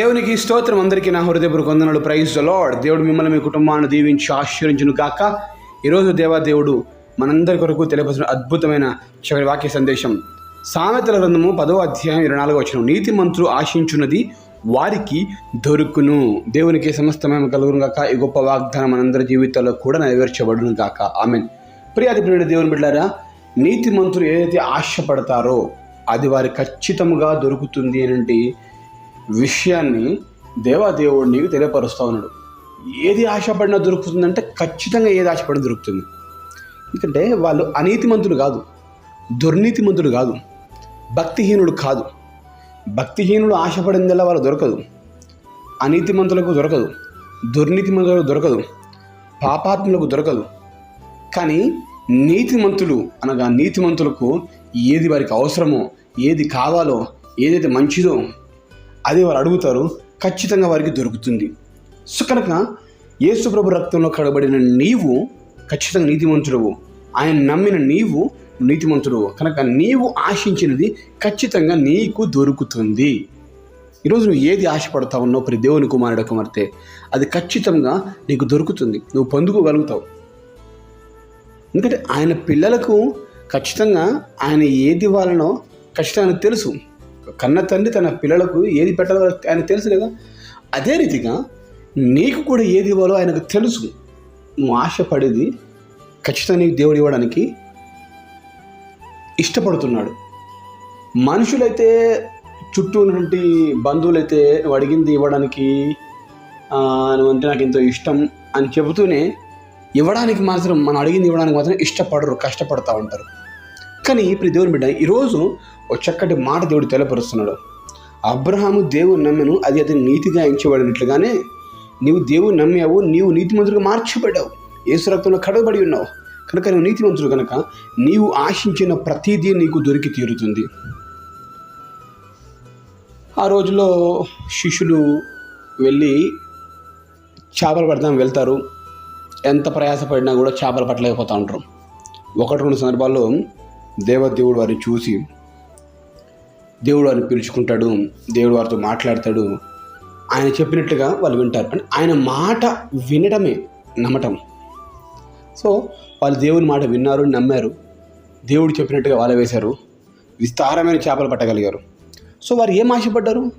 దేవునికి స్తోత్రం. అందరికీ నా హృదయపూర్వక వందనాలు. ప్రైజ్ ద లార్డ్ దేవుడు మిమ్మల్ని మీ కుటుంబాన్ని దీవించి ఆశీర్వించును గాక ఈరోజు దేవాదేవుడు మనందరి కొరకు తెలియపరిచిన అద్భుతమైన చివరి వాక్య సందేశం. సామెతల గ్రంథము పదో అధ్యాయం ఇరవై నాలుగో వచ్చిన నీతి మంత్రులు ఆశించున్నది వారికి దొరుకును. దేవునికి సమస్తమైన కలుగును గాక ఈ గొప్ప వాగ్దానం మనందరి జీవితాల్లో కూడా నెరవేర్చబడును గాక ఆమెన్. ప్రియాది ప్రియుడు దేవుని బిడ్డారా నీతి మంత్రులు ఏదైతే ఆశపడతారో అది వారి ఖచ్చితంగా దొరుకుతుంది అని విషయాన్ని దేవాదేవుడు నీకు తెలియపరుస్తూ ఉన్నాడు. ఏది ఆశపడినా దొరుకుతుందంటే ఖచ్చితంగా ఏది ఆశపడినా దొరుకుతుంది. ఎందుకంటే వాళ్ళు అనీతిమంతులు కాదు దుర్నీతిమంతుడు కాదు భక్తిహీనుడు కాదు. భక్తిహీనుడు ఆశపడిందల్లా వాళ్ళు దొరకదు. అనీతిమంతులకు దొరకదు దుర్నీతిమంతులకు దొరకదు పాపాత్ములకు దొరకదు. కానీ నీతిమంతులు అనగా నీతిమంతులకు ఏది వారికి అవసరమో ఏది కావాలో ఏదైతే మంచిదో అది వారు అడుగుతారు ఖచ్చితంగా వారికి దొరుకుతుంది. సో కనుక యేసుప్రభు రక్తంలో కడబడిన నీవు ఖచ్చితంగా నీతిమంతుడవు. ఆయన నమ్మిన నీవు నీతిమంతుడవు. కనుక నీవు ఆశించినది ఖచ్చితంగా నీకు దొరుకుతుంది. ఈరోజు నువ్వు ఏది ఆశపడతా ఉన్నావు ప్రతి దేవుని కుమారుడు కుమార్తె అది ఖచ్చితంగా నీకు దొరుకుతుంది. నువ్వు పొందుకోగలుగుతావు. ఎందుకంటే ఆయన పిల్లలకు ఖచ్చితంగా ఆయన ఏది ఇవ్వాలనో ఖచ్చితంగా తెలుసు. కన్న తండ్రి తన పిల్లలకు ఏది పెట్టాలో ఆయన తెలుసు కదా? అదే రీతిగా నీకు కూడా ఏది ఇవ్వాలో ఆయనకు తెలుసు. నువ్వు ఆశపడేది ఖచ్చితంగా నీకు దేవుడు ఇవ్వడానికి ఇష్టపడుతున్నాడు. మనుషులైతే చుట్టూ ఉన్నటువంటి బంధువులైతే నువ్వు అడిగింది ఇవ్వడానికి నువ్వంటే నాకు ఎంతో ఇష్టం అని చెబుతూనే ఇవ్వడానికి మాత్రం మనం అడిగింది ఇవ్వడానికి మాత్రం ఇష్టపడరు కష్టపడతా ఉంటారు. కానీ ఇప్పుడు దేవుని బిడ్డ ఈరోజు ఒక చక్కటి మాట దేవుడు తెలపరుస్తున్నాడు అబ్రహాము దేవుని నమ్మెను అది అతని నీతిగా ఎంచబడినట్లుగానే నీవు దేవుని నమ్మావు నీవు నీతిమంతుడిగా మార్చబడ్డావు. ఏసు రక్తంలో కడగబడి ఉన్నావు. కనుక నువ్వు నీతిమంతుడు కనుక నీవు ఆశించిన ప్రతిదీ నీకు దొరికి తీరుతుంది. ఆ రోజుల్లో శిష్యులు వెళ్ళి చేపలు పడదాం వెళ్తారు. ఎంత ప్రయాసపడినా కూడా చేపలు పట్టలేకపోతూ ఉంటారు. ఒకటి రెండు సందర్భాల్లో దేవదేవుడు వారిని చూసి దేవుడు వారిని పిలుచుకుంటాడు దేవుడు వారితో మాట్లాడతాడు. ఆయన చెప్పినట్లుగా వాళ్ళు వింటారు. అంటే ఆయన మాట వినడమే నమ్మటం. సో వాళ్ళు దేవుని మాట విన్నారు నమ్మారు. దేవుడు చెప్పినట్టుగా వాళ్ళ వేశారు. విస్తారమైన చేపలు పట్టగలిగారు. సో వారు ఏం ఆశపడ్డారు?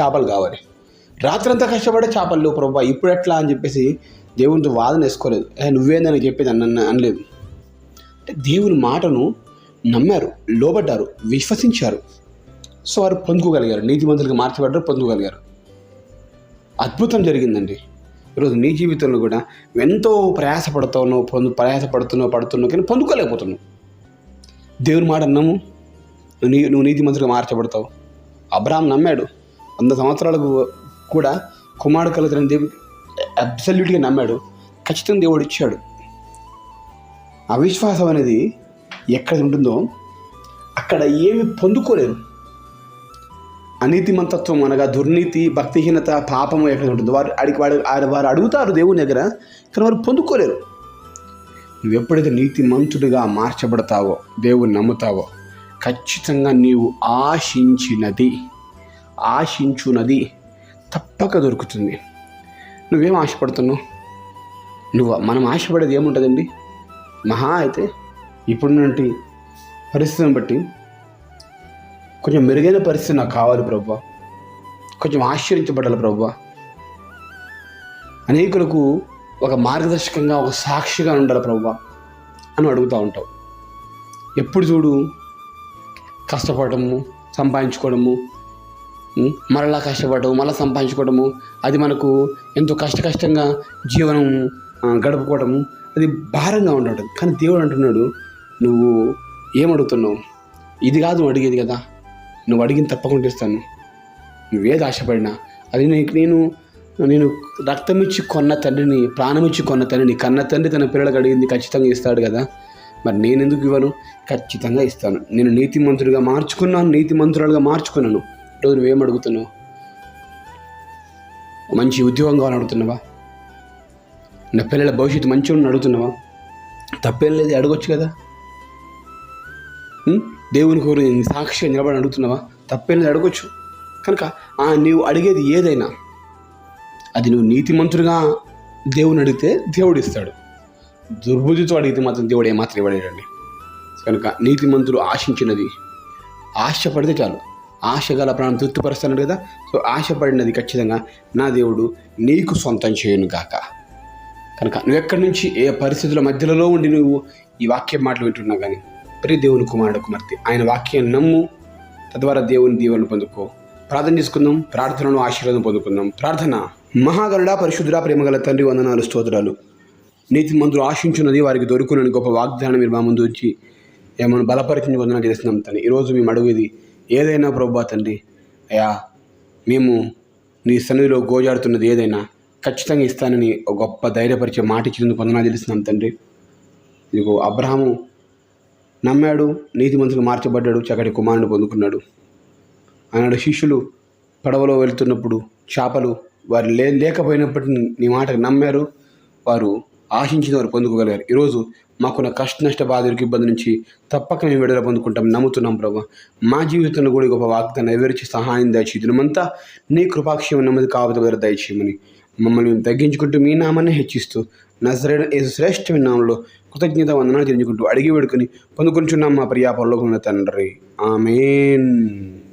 చేపలు కావాలి. రాత్రంతా కష్టపడే చేపలు లేవు. ప్రభా ఇప్పుడు ఎట్లా? అని చెప్పేసి దేవునితో వాదన వేసుకోలేదు. నువ్వేందని చెప్పేది అన్న అనలేదు. దేవుని మాటను నమ్మారు లోబడ్డారు విశ్వసించారు. సో వారు పొందుకోగలిగారు నీతిమంతులుగా మార్చబడ్డారు పొందుకోగలిగారు. అద్భుతం జరిగిందండి. ఈరోజు నీ జీవితంలో కూడా ఎంతో ప్రయాసపడుతున్నావు పొందు ప్రయాసపడుతున్నావు పడుతున్నావు కానీ పొందుకోలేకపోతున్నావు. దేవుని మాట నమ్ము. నువ్వు నీ నువ్వు నీతిమంతులుగా మార్చబడతావు. అబ్రామ్ నమ్మాడు. వంద సంవత్సరాలకు కూడా కుమారుడు కలుగుతున్న దేవుడు అబ్సల్యూట్గా నమ్మాడు. ఖచ్చితంగా దేవుడు ఇచ్చాడు. అవిశ్వాసం అనేది ఎక్కడ ఉంటుందో అక్కడ ఏమి పొందుకోలేరు. అనీతిమంతత్వం అనగా దుర్నీతి భక్తిహీనత పాపము ఎక్కడ ఉంటుందో వారు అడిగి వాడు వారు అడుగుతారు దేవుని దగ్గర కానీ వారు పొందుకోలేరు. నువ్వు ఎప్పుడైతే నీతిమంతుడిగా మార్చబడతావో దేవుని నమ్ముతావో ఖచ్చితంగా నీవు ఆశించినది ఆశించున్నది తప్పక దొరుకుతుంది. నువ్వేం ఆశపడుతున్నావు? నువ్వు మనం ఆశపడేది ఏముంటుందండి? మహా అయితే ఇప్పుడున్నటి పరిస్థితిని బట్టి కొంచెం మెరుగైన పరిస్థితి నాకు కావాలి ప్రభు. కొంచెం ఆశ్చర్యించబడాలి ప్రభు. అనేకులకు ఒక మార్గదర్శకంగా ఒక సాక్షిగా ఉండాలి ప్రభు అని అడుగుతూ ఉంటావు. ఎప్పుడు చూడు కష్టపడము సంపాదించుకోవడము మరలా కష్టపడము మళ్ళీ సంపాదించుకోవడము అది మనకు ఎంతో కష్ట కష్టంగా జీవనం గడుపుకోవడము అది భారంగా ఉండడం కానీ దేవుడు అంటున్నాడు నువ్వు ఏమడుగుతున్నావు? ఇది కాదు నువ్వు అడిగేది కదా. నువ్వు అడిగిన తప్పకుండా ఇస్తాను. నువ్వేది ఆశపడినా అది నీకు నేను నేను రక్తం ఇచ్చి కొన్న తండ్రిని ప్రాణం ఇచ్చి కొన్న తండ్రిని కన్న తండ్రి తన పిల్లలకు అడిగింది ఖచ్చితంగా ఇస్తాడు కదా. మరి నేను ఎందుకు ఇవ్వను? ఖచ్చితంగా ఇస్తాను. నేను నీతి మంత్రుడిగా మార్చుకున్నాను నీతి మంత్రులుగా మార్చుకున్నాను. ఈరోజు నువ్వేం అడుగుతున్నావు? మంచి ఉద్యోగం కావాలని అడుగుతున్నావా నా పిల్లల భవిష్యత్తు మంచిగా ఉండి అడుగుతున్నావా? తప్పేం లేదు అడగొచ్చు కదా. దేవుని కోరు సాక్షిగా నిలబడి అడుగుతున్నావా? తప్పేం లేదు అడగొచ్చు. కనుక ఆ నీవు అడిగేది ఏదైనా అది నువ్వు నీతిమంతుడిగా దేవుని అడిగితే దేవుడు ఇస్తాడు. దుర్బుద్ధితో అడిగితే మాత్రం దేవుడు ఏమాత్రం ఇవ్వలేడండి. కనుక నీతిమంతుడు ఆశించినది ఆశపడితే చాలు. ఆశ గల ప్రాణం తృప్తిపరుస్తాడు కదా. సో ఆశపడినది ఖచ్చితంగా నా దేవుడు నీకు సొంతం చేయను కాక కనుక నువ్వు ఎక్కడి నుంచి ఏ పరిస్థితుల మధ్యలో ఉండి నువ్వు ఈ వాక్యం మాటలు వింటున్నావు కానీ ప్రియ దేవుని కుమారుడు కుమార్తె ఆయన వాక్యాన్ని నమ్ము. తద్వారా దేవుని దీవెనలు పొందుకో. ప్రార్థన చేసుకుందాం ప్రార్థనను ఆశీర్వాదం పొందుకుందాం. ప్రార్థన. మహాగరుడ పరిశుద్ధుడా ప్రేమగల తండ్రి వందనాలు స్తోత్రాలు. నీతి మందులు ఆశించున్నది వారికి దొరుకునని గొప్ప వాగ్దానం మీరు మా ముందు వచ్చి ఏమైనా బలపరిచింది వందన చేస్తున్నాం తండ్రి. ఈరోజు మేము అడుగుది ఏదైనా ప్రభా తండ్రి అయా మేము నీ సన్నిధిలో గోజాడుతున్నది ఏదైనా ఖచ్చితంగా ఇస్తానని ఒక గొప్ప ధైర్యపరిచే మాట ఇచ్చినందుకు వందనాలు తెలుస్తున్నాం తండ్రి. ఇదిగో అబ్రహాము నమ్మాడు నీతిమంతులు మార్చబడ్డాడు చక్కటి కుమారుని పొందుకున్నాడు. ఆనాడు శిష్యులు పడవలో వెళ్తున్నప్పుడు చేపలు వారు లే లేకపోయినప్పటికీ నీ మాటకు నమ్మారు వారు ఆశించిన వారు పొందుకోగలిగారు. ఈరోజు మాకున్న కష్ట నష్ట బాధలకు ఇబ్బంది నుంచి తప్పక మేము విడుదల పొందుకుంటాం నమ్ముతున్నాం ప్రభు. మా జీవితంలో కూడా గొప్ప వాగ్దాన్ని నెరవేర్చి సహాయం దయచి దినమంతా నీ కృపాక్షేమం నెమ్మది కావత దయచేయమని మమ్మల్ని మేము తగ్గించుకుంటూ మీ నామాన్ని హెచ్చిస్తూ నజరైన యేసు శ్రేష్ఠమైన నామంలో కృతజ్ఞత వందనాలు తెలుసుకుంటూ అడిగి వేడుకొని పొందుకుంటున్నాం మా ప్రియా పరలోకమున్న తండ్రి. ఆమెన్.